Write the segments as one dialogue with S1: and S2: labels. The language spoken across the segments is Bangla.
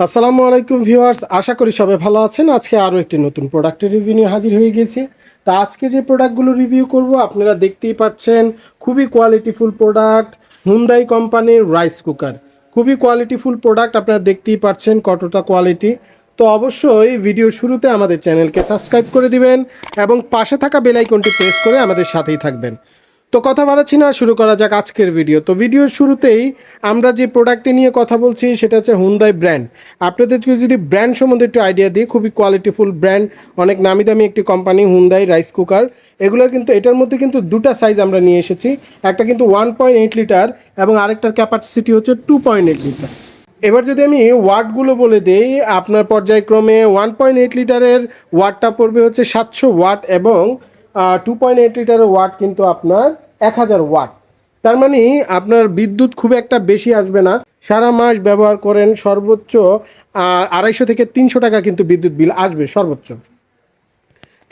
S1: আসসালামু আলাইকুম ভিউয়ার্স, আশা করি সবাই ভালো আছেন। আজকে আরও একটি নতুন প্রোডাক্টের রিভিউ নিয়ে হাজির হয়ে গেছি তা আজকে যে প্রোডাক্টগুলো রিভিউ করব, আপনারা দেখতেই পাচ্ছেন, খুবই কোয়ালিটিফুল প্রোডাক্ট হুন্দাই কোম্পানির রাইস কুকার খুবই কোয়ালিটিফুল প্রোডাক্ট আপনারা দেখতেই পাচ্ছেন কতটা কোয়ালিটি তো অবশ্যই ভিডিও শুরুতে আমাদের চ্যানেলকে সাবস্ক্রাইব করে দিবেন এবং পাশে থাকা বেল আইকনটি প্রেস করে আমাদের সাথেই থাকবেন। তো কথা বাড়াচ্ছি না, শুরু করা যাক আজকের ভিডিও তো ভিডিওর শুরুতেই আমরা যে প্রোডাক্টটি নিয়ে কথা বলছি, সেটা হচ্ছে হুন্দাই ব্র্যান্ড আপনাদেরকে যদি ব্র্যান্ড সম্বন্ধে একটু আইডিয়া দিই খুবই কোয়ালিটিফুল ব্র্যান্ড অনেক নামি দামি একটি কোম্পানি হুন্দাই রাইস কুকার এগুলো কিন্তু, এটার মধ্যে কিন্তু দুটা সাইজ আমরা নিয়ে এসেছি। একটা কিন্তু ওয়ান পয়েন্ট এইট লিটার এবং আরেকটার ক্যাপাসিটি হচ্ছে টু পয়েন্ট এইট লিটার এবার যদি আমি ওয়াটগুলো বলে দেই, আপনার পর্যায়ক্রমে ওয়ান পয়েন্ট এইট লিটারের ওয়াটটা পড়বে হচ্ছে সাতশো ওয়াট এবং টু পয়েন্ট এইট লিটারের ওয়াট কিন্তু আপনার এক হাজার ওয়াট। তার মানে আপনার বিদ্যুৎ খুব একটা বেশি আসবে না। সারা মাস ব্যবহার করেন সর্বোচ্চ আড়াইশো থেকে তিনশো টাকা কিন্তু বিদ্যুৎ বিল আসবে সর্বোচ্চ।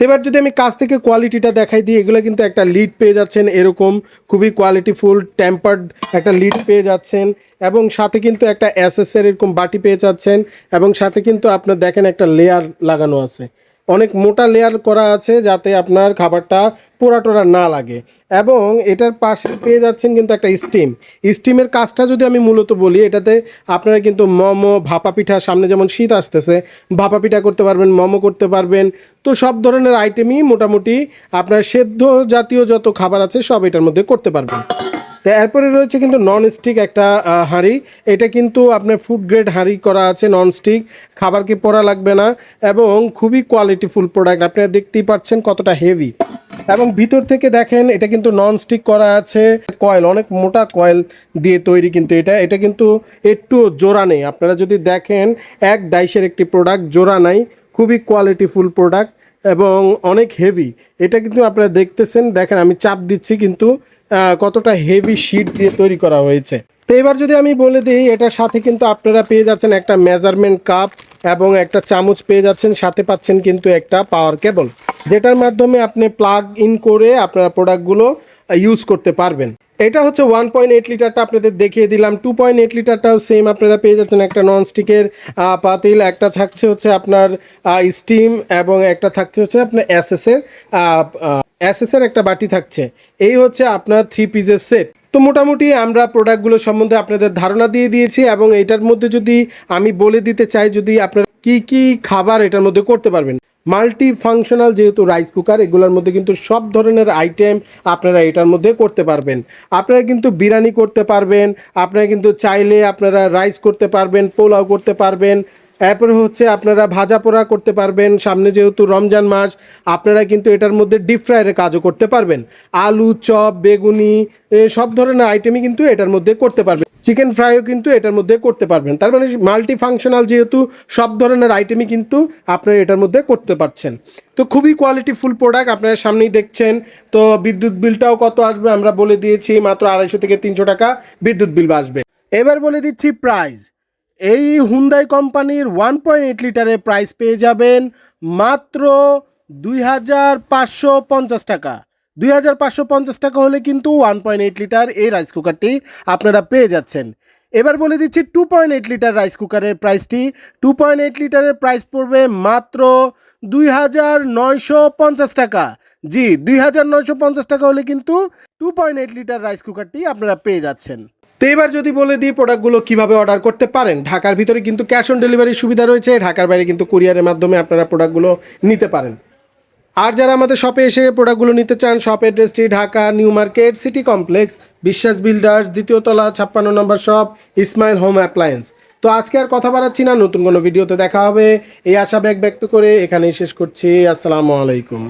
S1: এবার যদি আমি কাছ থেকে কোয়ালিটিটা দেখাই দিই, এগুলো কিন্তু একটা লিড পেয়ে যাচ্ছেন, এরকম খুবই কোয়ালিটিফুল টেম্পার্ড একটা লিড পেয়ে যাচ্ছেন এবং সাথে কিন্তু একটা অ্যাসেসের এরকম বাটি পেয়ে যাচ্ছেন এবং সাথে কিন্তু আপনার দেখেন একটা লেয়ার লাগানো আছে। অনেক মোটা লেয়ার করা আছে যাতে আপনার খাবারটা পোড়া টোড়া না লাগে। এবং এটার পাশে পেয়ে যাচ্ছেন কিন্তু একটা স্টিম স্টিমের কাজটা যদি আমি মূলত বলি, এটাতে আপনারা কিন্তু মোমো, ভাপা পিঠা, সামনে যেমন শীত আসতেছে, ভাপা পিঠা করতে পারবেন, মোমো করতে পারবেন। তো সব ধরনের আইটেমই মোটামুটি আপনার সেদ্ধ জাতীয় যত খাবার আছে সব এটার মধ্যে করতে পারবেন। তো এরপরে রয়েছে কিন্তু নন স্টিক একটা হাঁড়ি। এটা কিন্তু আপনার ফুড গ্রেড হাঁড়ি করা আছে নন স্টিক খাবারকে পড়া লাগবে না এবং খুবই কোয়ালিটিফুল প্রোডাক্ট আপনারা দেখতেই পাচ্ছেন কতটা হেভি এবং ভিতর থেকে দেখেন এটা কিন্তু নন স্টিক করা আছে। কয়েল অনেক মোটা কয়েল দিয়ে তৈরি কিন্তু এটা। এটা কিন্তু একটু জোড়া নেই। আপনারা যদি দেখেন, এক ডাইসের একটি প্রোডাক্ট জোড়া নাই। খুবই কোয়ালিটিফুল প্রোডাক্ট এবং অনেক হেভি এটা কিন্তু আপনারা দেখতেছেন, দেখেন আমি চাপ দিচ্ছি কিন্তু কতটা হেভি শিট দিয়ে তৈরি করা হয়েছে। তো এবার যদি আমি বলে দিই, এটার সাথে কিন্তু আপনারা পেয়ে যাচ্ছেন একটা মেজারমেন্ট কাপ এবং একটা চামচ পেয়ে যাচ্ছেন, সাথে পাচ্ছেন কিন্তু একটা পাওয়ার কেবল যেটার মাধ্যমে আপনি প্লাগ ইন করে আপনার প্রোডাক্টগুলো ইউজ করতে পারবেন। এটা হচ্ছে ওয়ান পয়েন্ট এইট লিটারটা আপনাদের দেখিয়ে দিলাম। টু পয়েন্ট এইট লিটারটাও সেম আপনারা পেয়ে যাচ্ছেন একটা ননস্টিকের পাতিল, একটা থাকছে হচ্ছে আপনার স্টিম এবং একটা থাকছে হচ্ছে আপনার এসএসের এসএসের একটা বাটি থাকছে। এই হচ্ছে আপনার থ্রি পিসের সেট তো মোটামুটি আমরা প্রোডাক্টগুলো সম্বন্ধে আপনাদের ধারণা দিয়ে দিয়েছি এবং এটার মধ্যে যদি আমি বলে দিতে চাই, যদি আপনার কি কি খাবার এটার মধ্যে করতে পারবেন? মাল্টি ফাংশনাল যেহেতু রাইস কুকার এগুলোর মধ্যে কিন্তু সব ধরনের আইটেম আপনারা এটার মধ্যে করতে পারবেন। আপনারা কিন্তু বিরিয়ানি করতে পারবেন, আপনারা কিন্তু চাইলে আপনারা রাইস করতে পারবেন, পোলাও করতে পারবেন এরপরে হচ্ছে আপনারা ভাজা পোড়া করতে পারবেন, সামনে যেহেতু রমজান মাস, আপনারা কিন্তু এটার মধ্যে ডিপ ফ্রাইয়ের কাজও করতে পারবেন। আলু, চপ, বেগুনি সব ধরনের আইটেমই কিন্তু এটার মধ্যে করতে পারবেন। চিকেন ফ্রাইও কিন্তু এটার মধ্যে করতে পারবেন। তার মানে মাল্টি ফাংশনাল যেহেতু সব ধরনের আইটেমই কিন্তু আপনারা এটার মধ্যে করতে পারছেন। তো খুবই কোয়ালিটি ফুল প্রোডাক্ট আপনারা সামনেই দেখছেন। তো বিদ্যুৎ বিলটাও কত আসবে আমরা বলে দিয়েছি, মাত্র আড়াইশো থেকে তিনশো টাকা বিদ্যুৎ বিল আসবে এবার বলে দিচ্ছি প্রাইস এই হুন্দাই কোম্পানির ওয়ান পয়েন্ট এইট লিটারের প্রাইস পেয়ে যাবেন মাত্র দুই হাজার পাঁচশো পঞ্চাশ টাকা। দুই হাজার পাঁচশো পঞ্চাশ টাকা হলে কিন্তু ওয়ান পয়েন্ট এইট লিটার এই রাইস কুকারটি আপনারা পেয়ে যাচ্ছেন। এবার বলে দিচ্ছি two point eight litre rice কুকারের প্রাইসটি টু পয়েন্ট এইট লিটারের প্রাইস পড়বে মাত্র দুই হাজার নয়শো পঞ্চাশ টাকা। জি, দুই হাজার নয়শো পঞ্চাশ টাকা হলে কিন্তু two point eight litre rice কুকারটি আপনারা পেয়ে যাচ্ছেন। তো এবার যদি বলে দিই প্রোডাক্টগুলো কীভাবে অর্ডার করতে পারেন, ঢাকার ভিতরে কিন্তু ক্যাশ অন ডেলিভারির সুবিধা রয়েছে, ঢাকার বাইরে কিন্তু কুরিয়ারের মাধ্যমে আপনারা প্রোডাক্টগুলো নিতে পারেন। আর যারা আমাদের শপে এসে প্রোডাক্টগুলো নিতে চান শপ অ্যাড্রেসটি Dhaka new market city complex Biswas builders দ্বিতীয় তলা, ছাপ্পান্ন নম্বর শপ ইসমাইল হোম অ্যাপ্লায়েন্স তো আজকে আর কথা বাড়াচ্ছি না, নতুন কোনো ভিডিওতে দেখা হবে। এই আশা ব্যাগ ব্যক্ত করে এখানেই শেষ করছি। আসসালামু আলাইকুম।